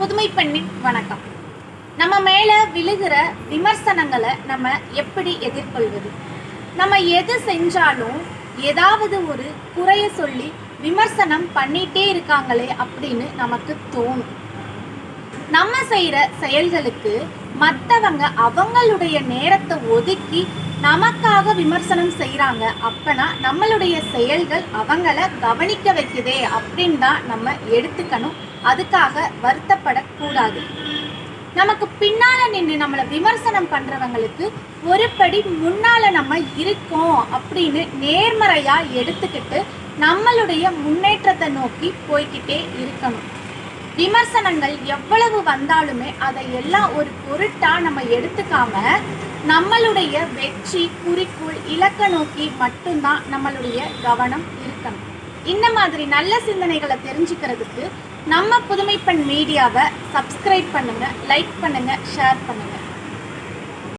புதுமை பெண்ணின் வணக்கம். நம்ம மேலே விழுகிற விமர்சனங்களை நம்ம எப்படி எதிர்கொள்வது? நம்ம எது செஞ்சாலும் ஏதாவது ஒரு குறைய சொல்லி விமர்சனம் பண்ணிட்டே இருக்காங்களே அப்படின்னு நமக்கு தோணும். நம்ம செய்கிற செயல்களுக்கு மற்றவங்க அவங்களுடைய நேரத்தை ஒதுக்கி நமக்காக விமர்சனம் செய்கிறாங்க அப்பனா நம்மளுடைய செயல்கள் அவங்கள கவனிக்க வைக்குதே அப்படின்னு தான் நம்ம எடுத்துக்கணும். அதுக்காக வருத்தப்படக்கூடாது. நமக்கு பின்னால நின்று நம்மளை விமர்சனம் பண்றவங்களுக்கு ஒரு படி முன்னால நம்ம இருக்கோம் அப்படின்னு நேர்மறையா எடுத்துக்கிட்டு நம்மளுடைய முன்னேற்றத்தை நோக்கி போய்க்கிட்டே இருக்கணும். விமர்சனங்கள் எவ்வளவு வந்தாலுமே அதை எல்லாம் ஒரு பொருட்டா நம்ம எடுத்துக்காம நம்மளுடைய வெற்றி குறிக்கோள் இலக்க நோக்கி மட்டும்தான் நம்மளுடைய கவனம் இருக்கணும். இந்த மாதிரி நல்ல சிந்தனைகளை தெரிஞ்சுக்கிறதுக்கு நம்ம புதுமைப்பெண் மீடியாவை சப்ஸ்கிரைப் பண்ணுங்க லைக் பண்ணுங்க ஷேர் பண்ணுங்க.